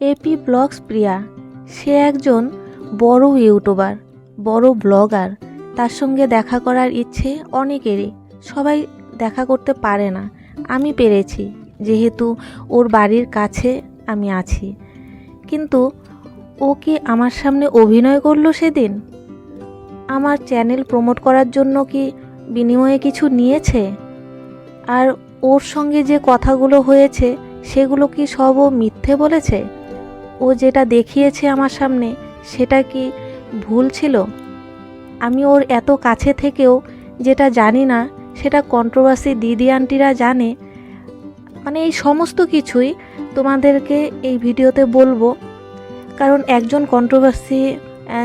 AP blogs প্রিয়া। সে একজন বড় YouTuber, বড় ব্লগার। তার সঙ্গে দেখা করার ইচ্ছে অনেকেরই। সবাই দেখা করতে পারে না। আমি পেরেছি, যেহেতু ওর বাড়ির কাছে আমি আছি। কিন্তু ও কি আমার সামনে অভিনয় করল সেদিন? আমার চ্যানেল প্রমোট করার জন্য কি বিনিময়ে কিছু নিয়েছে? আর ওর সঙ্গে যে কথাগুলো হয়েছে, সেগুলো কি সব ও মিথ্যে বলেছে? ও যেটা দেখিয়েছে আমার সামনে, সেটা কি ভুল ছিল? আমি ওর এত কাছে থেকেও যেটা জানি না, সেটা কন্ট্রোভার্সি দিদি আন্টিরা জানে। মানে এই সমস্ত কিছুই তোমাদেরকে এই ভিডিওতে বলব। কারণ একজন কন্ট্রোভার্সি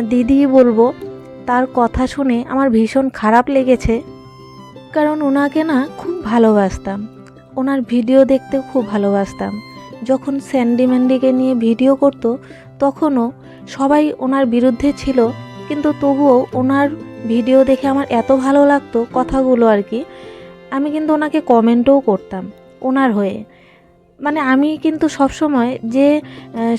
দিদি বলব, তার কথা শুনে আমার ভীষণ খারাপ লেগেছে। কারণ ওনাকে না খুব ভালোবাসতাম। ওনার ভিডিও দেখতে খুব ভালোবাসতাম। যখন স্যান্ডি ম্যান্ডিকে নিয়ে ভিডিও করতো, তখনও সবাই ওনার বিরুদ্ধে ছিল, কিন্তু তবুও ওনার ভিডিও দেখে আমার এত ভালো লাগতো কথাগুলো আর কি। আমি কিন্তু ওনাকে কমেন্টও করতাম, ওনার হয়ে। মানে আমি কিন্তু সবসময় যে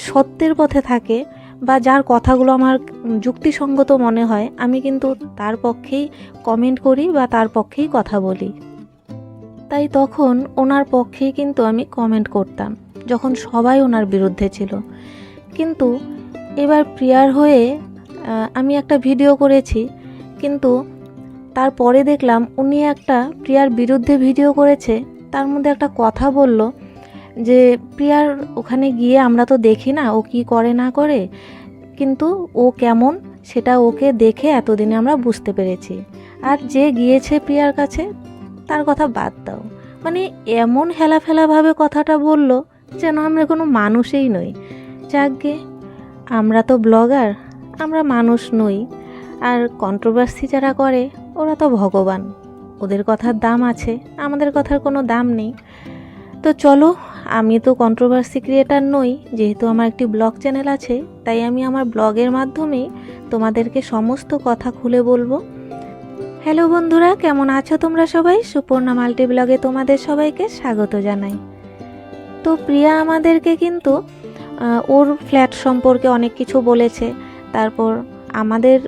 সত্যের পথে থাকে বা যার কথাগুলো আমার যুক্তিসঙ্গত মনে হয়, আমি কিন্তু তার পক্ষেই কমেন্ট করি বা তার পক্ষেই কথা বলি। তাই তখন ওনার পক্ষেই কিন্তু আমি কমেন্ট করতাম। যখন সবাই ওনার বিরুদ্ধে ছিল। কিন্তু এবার প্রিয়ার হয়ে আমি একটা ভিডিও করেছি। কিন্তু তারপরে দেখলাম উনি একটা প্রিয়ার বিরুদ্ধে ভিডিও করেছে। তার মধ্যে একটা কথা বলল যে, প্রিয়ার ওখানে গিয়ে আমরা তো দেখি না, ও কি করে না করে। কিন্তু ও কেমন, সেটা ওকে দেখে এতদিনে আমরা বুঝতে পেরেছি। আর যে গিয়েছে প্রিয়ার কাছে, তার কথা বাদ দাও। মানে এমন হেলাফেলাভাবে কথাটা বলল যেন আমরা কোনো মানুষই নই। যাকগে আমরা তো ব্লগার, আমরা মানুষ নই। আর কন্ট্রোভার্সি যারা করে, ওরা তো ভগবান। ওদের কথার দাম আছে, আমাদের কথার কোনো দাম নেই। তো চলো, আমি তো কন্ট্রোভার্সি ক্রিয়েটার নই, যেহেতু আমার একটি ব্লগ চ্যানেল আছে, তাই আমি আমার ব্লগের মাধ্যমে তোমাদেরকে সমস্ত কথা খুলে বলব। হ্যালো বন্ধুরা, কেমন আছো তোমরা সবাই? সুপর্ণা মাল্টি ব্লগে তোমাদের সবাইকে স্বাগত জানাই। তো প্রিয়া আমাদেরকে কিন্তু ওর ফ্ল্যাট সম্পর্কে অনেক কিছু বলেছে। তারপর আমাদের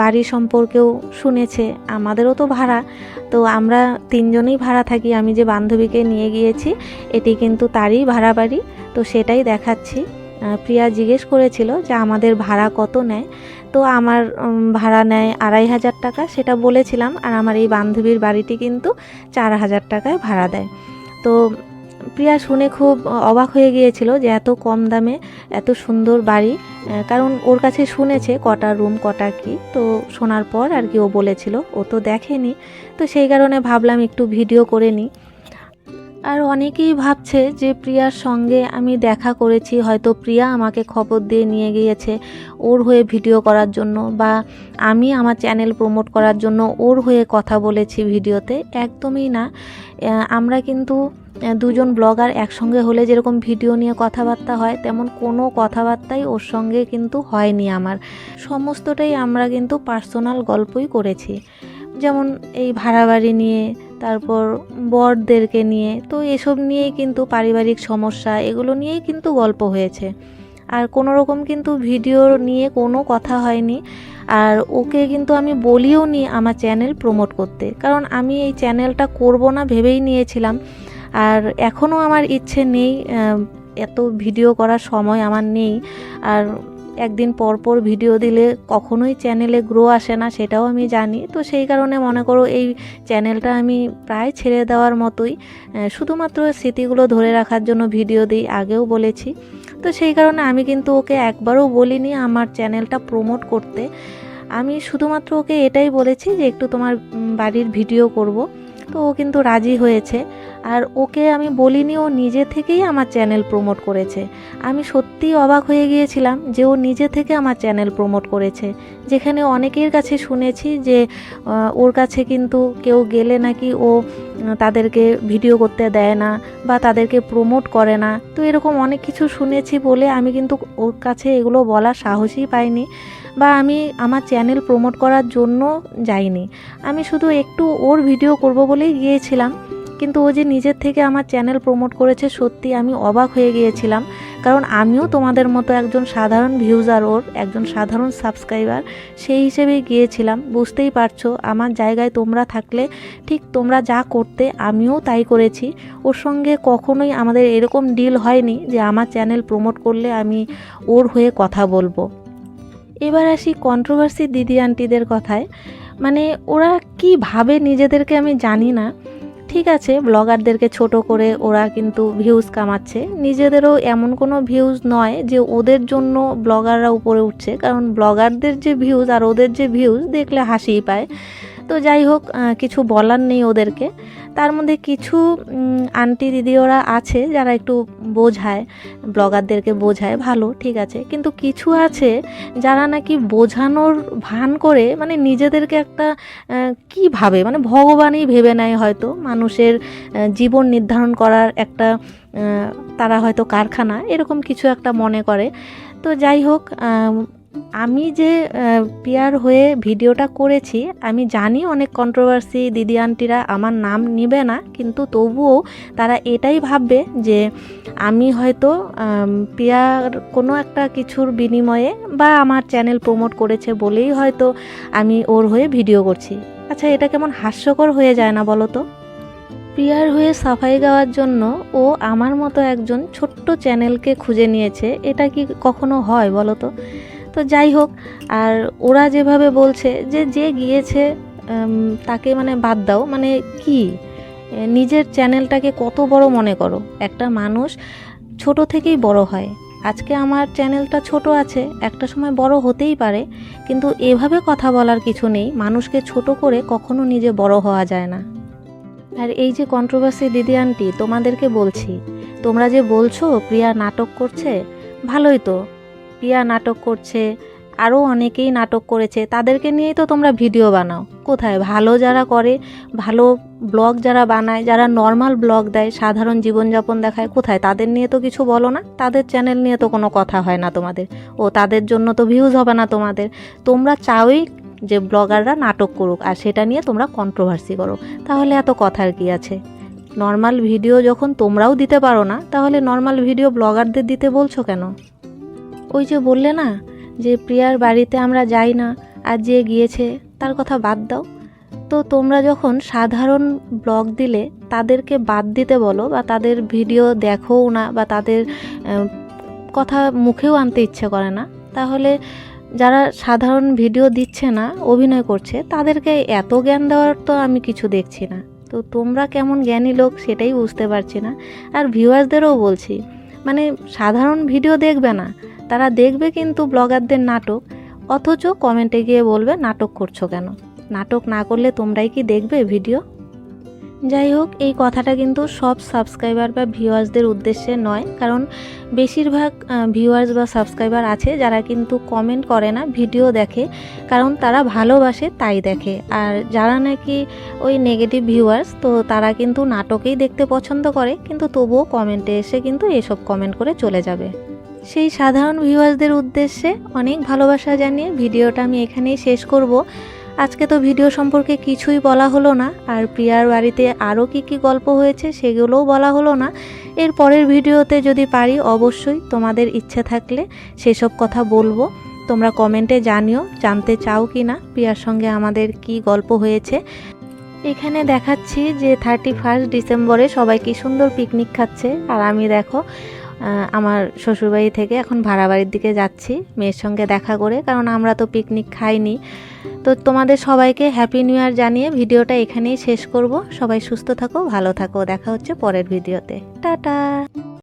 বাড়ি সম্পর্কেও শুনেছে। আমাদেরও তো ভাড়া। তো আমরা তিনজনেই ভাড়া থাকি। আমি যে বান্ধবীকে নিয়ে গিয়েছি, এটি কিন্তু তারই ভাড়া বাড়ি। তো সেটাই দেখাচ্ছি। প্রিয়া জিজ্ঞেস করেছিল যে আমাদের ভাড়া কত নেয়। তো আমার ভাড়া নেয় আড়াই হাজার টাকা সেটা বলেছিলাম। আর আমার এই বান্ধবীর বাড়িটি কিন্তু চার হাজার টাকায় ভাড়া দেয়। তো প্রিয়া শুনে খুব অবাক হয়ে গিয়েছিল যে এত কম দামে এত সুন্দর বাড়ি। কারণ ওর কাছে শুনেছে কটা রুম, কটা কি। তো শোনার পর আর কি ও বলেছিল, ও তো দেখেনি। তো সেই কারণে ভাবলাম একটু ভিডিও করে নিই। আর অনেকেই ভাবছে যে প্রিয়ার সঙ্গে আমি দেখা করেছি, হয়তো প্রিয়া আমাকে খবর দিয়ে নিয়ে গিয়েছে ওর হয়ে ভিডিও করার জন্য বা আমি আমার চ্যানেল প্রমোট করার জন্য ওর হয়ে কথা বলেছি ভিডিওতে। একদমই না। আমরা কিন্তু দুজন ব্লগার একসঙ্গে হলে যেরকম ভিডিও নিয়ে কথাবার্তা হয়, তেমন কোনো কথাবার্তাই ওর সঙ্গে কিন্তু হয়নি আমার। সমস্তটাই আমরা কিন্তু পার্সোনাল গল্পই করেছি। যেমন এই ভাড়া বাড়ি নিয়ে তারপর বরদেরকে নিয়ে। তো এসব নিয়েই কিন্তু পারিবারিক সমস্যা, এগুলো নিয়েই কিন্তু গল্প হয়েছে। আর কোনো রকম কিন্তু ভিডিও নিয়ে কোনো কথা হয়নি। আর ওকে কিন্তু আমি বলিও নি আমার চ্যানেল প্রমোট করতে। কারণ আমি এই চ্যানেলটা করব না ভেবেই নিয়েছিলাম। আর এখনও আমার ইচ্ছে নেই এত ভিডিও করার সময় আমার নেই। আর একদিন পর পর ভিডিও দিলে কখনোই চ্যানেলে গ্রো আসে না, সেটাও আমি জানি। তো সেই কারণে মনে করো এই চ্যানেলটা আমি প্রায় ছেড়ে দেওয়ার মতোই শুধুমাত্র স্মৃতিগুলো ধরে রাখার জন্য ভিডিও দিই, আগেও বলেছি। তো সেই কারণে আমি কিন্তু ওকে একবারও বলিনি আমার চ্যানেলটা প্রমোট করতে। আমি শুধুমাত্র ওকে এটাই বলেছি যে একটু তোমার বাড়ির ভিডিও করব। তো ও কিন্তু রাজি হয়েছে। আর ওকে আমি বলিনি ও নিজে থেকেই আমার চ্যানেল প্রমোট করেছে। আমি সত্যিই অবাক হয়ে গিয়েছিলাম যে ও নিজে থেকে আমার চ্যানেল প্রমোট করেছে। যেখানে অনেকের কাছে শুনেছি যে ওর কাছে কিন্তু কেউ গেলে নাকি ও তাদেরকে ভিডিও করতে দেয় না বা তাদেরকে প্রমোট করে না। তো এরকম অনেক কিছু শুনেছি বলে আমি কিন্তু ওর কাছে এগুলো বলার সাহসই পাইনি বা আমি আমার চ্যানেল প্রমোট করার জন্য যাইনি। আমি শুধু একটু ওর ভিডিও করব বলেই গিয়েছিলাম। কিন্তু ও যে নিজের থেকে আমার চ্যানেল প্রমোট করেছে, সত্যি আমি অবাক হয়ে গিয়েছিলাম। কারণ আমিও তোমাদের মতো একজন সাধারণ ভিউজার ওর, একজন সাধারণ সাবস্ক্রাইবার সেই হিসেবেই গিয়েছিলাম। বুঝতেই পারছ, আমার জায়গায় তোমরা থাকলে, ঠিক তোমরা যা করতে, আমিও তাই করেছি। ওর সঙ্গে কখনোই আমাদের এরকম ডিল হয়নি যে আমার চ্যানেল প্রমোট করলে আমি ওর হয়ে কথা বলব। এবার আসি কন্ট্রোভার্সি দিদি আন্টিদের কথায়। মানে ওরা কি ভাবে নিজেদেরকে আমি জানি না। ঠিক আছে ব্লগারদেরকে ছোট করে ওরা কিন্তু ভিউজ কামাচ্ছে। নিজেদেরও এমন কোনো ভিউজ নয় যে ওদের জন্য ব্লগাররা উপরে উঠছে, কারণ ব্লগারদের যে ভিউজ আর ওদের যে ভিউজ দেখলে হাসিই পায়। তো যাই হোক কিছু বলার নেই ওদেরকে। তার মধ্যে কিছু আন্টি দিদি ওরা আছে যারা একটু বোঝায়, ব্লগারদেরকে বোঝায়, ভালো, ঠিক আছে। কিন্তু কিছু আছে যারা নাকি বোঝানোর ভান করে মানে নিজেদেরকে একটা কি ভাবে মানে ভগবানই ভেবে নেয় হয়তো। মানুষের জীবন নির্ধারণ করার একটা তারা হয়তো কারখানা, এরকম কিছু একটা মনে করে। তো যাই হোক আম, যে পিয়ার হয়ে ভিডিওটা করেছি আমি জানি অনেক কন্ট্রোভার্সি দিদি আন্টিরা আমার নাম নিবে না কিন্তু তবুও তারা এটাই ভাববে যে আমি হয়তো পিয়ার কোনো একটা কিছুর বিনিময়ে বা আমার চ্যানেল প্রমোট করেছে বলেই হয়তো আমি ওর হয়ে ভিডিও করছি। আচ্ছা এটা কেমন হাস্যকর হয়ে যায় না বলো তো? প্রিয়ার হয়ে সাফাই গাওয়ার জন্য ও আমার মতো একজন ছোট্ট চ্যানেলকে খুঁজে নিয়েছে এটা কি কখনো হয় বলো তো? তো যাই হোক, আর ওরা যেভাবে বলছে যে যে গিয়েছে তাকে মানে বাদ দাও। মানে কি? নিজের চ্যানেলটাকে কত বড় মনে করো? একটা মানুষ ছোট থেকেই বড় হয়। আজকে আমার চ্যানেলটা ছোট আছে, একটা সময় বড় হতেই পারে, কিন্তু এভাবে কথা বলার কিছু নেই। মানুষকে ছোট করে কখনো নিজে বড় হওয়া যায় না। আর এই যে কন্ট্রোভার্সি দিদি আন্টি তোমাদেরকে বলছি, তোমরা যে বলছো, প্রিয়া নাটক করছে, ভালোই তো। প্রিয়া নাটক করছে আরও অনেকেই নাটক করেছে। তাদেরকে নিয়েই তো তোমরা ভিডিও বানাও। কোথায়? ভালো যারা করে, ভালো ব্লগ যারা বানায়, যারা নর্মাল ব্লগ দেয়, সাধারণ জীবনযাপন দেখায়, কোথায়? তাদের নিয়ে তো কিছু বলো না। তাদের চ্যানেল নিয়ে তো কোনো কথা হয় না তোমাদের। ও তাদের জন্য তো ভিউজ হবে না তোমাদের। তোমরা চাওই যে ব্লগাররা নাটক করুক, আর সেটা নিয়ে তোমরা কন্ট্রোভার্সি করো। তাহলে এত কথার কি আছে? নর্মাল ভিডিও যখন তোমরাও দিতে পারো না, তাহলে নর্মাল ভিডিও ব্লগারদের দিতে বলছো কেন? ওই যে বললে না যে প্রিয়ার বাড়িতে আমরা যাই না, আর যে গিয়েছে, তার কথা বাদ দাও। তো তোমরা যখন সাধারণ ব্লগ দিলে, তাদেরকে বাদ দিতে বলো, বা তাদের ভিডিও দেখোও না, বা তাদের কথা মুখেও আনতে ইচ্ছে করে না, তাহলে যারা সাধারণ ভিডিও দিচ্ছে না, অভিনয় করছে, তাদেরকে এত জ্ঞান দেওয়ার তো আমি কিছু দেখছি না। তো তোমরা কেমন জ্ঞানী লোক সেটাই বুঝতে পারছি না। আর ভিউয়ার্সদেরও বলছি মানে সাধারণ ভিডিও দেখবে না তারা দেখবে কিন্তু ব্লগারদের নাটক, অথচ কমেন্টে গিয়ে বলবে নাটক করছ কেন? নাটক না করলে তোমরাই কি দেখবে ভিডিও? যাই হোক, এই কথাটা কিন্তু সব সাবস্ক্রাইবার বা ভিউয়ার্সদের উদ্দেশ্যে নয়, কারণ বেশিরভাগ ভিউয়ার্স বা সাবস্ক্রাইবার আছে যারা কিন্তু কমেন্ট করে না, ভিডিও দেখে, কারণ তারা ভালোবাসে তাই দেখে। আর যারা নাকি ওই নেগেটিভ ভিউয়ার্স, তো তারা কিন্তু নাটকেই দেখতে পছন্দ করে, কিন্তু তবুও কমেন্টে এসে কিন্তু এসব কমেন্ট করে চলে যাবে। সেই সাধারণ ভিউয়ার্সদের উদ্দেশ্যে অনেক ভালোবাসা জানিয়ে ভিডিওটা আমি এখানেই শেষ করব। আজকে তো ভিডিও সম্পর্কে কিছুই বলা হলো না, আর প্রিয়ার বাড়িতে আরও কি কি গল্প হয়েছে সেগুলোও বলা হলো না। এর পরের ভিডিওতে যদি পারি, অবশ্যই তোমাদের ইচ্ছে থাকলে সেসব কথা বলব। তোমরা কমেন্টে জানিও, জানতে চাও কি না, প্রিয়ার সঙ্গে আমাদের কি গল্প হয়েছে। এখানে দেখাচ্ছি যে থার্টি ফার্স্ট ডিসেম্বরে সবাই কি সুন্দর পিকনিক খাচ্ছে। আর আমি দেখো আমার শ্বশুরবাড়ি থেকে এখন ভাড়া বাড়ির দিকে যাচ্ছি মেয়ের সঙ্গে দেখা করে, কারণ আমরা তো পিকনিক খাইনি। তো তোমাদের সবাইকে হ্যাপি নিউ ইয়ার জানিয়ে ভিডিওটা এখানেই শেষ করব। সবাই সুস্থ থাকো, ভালো থাকো। দেখা হচ্ছে পরের ভিডিওতে। টাটা!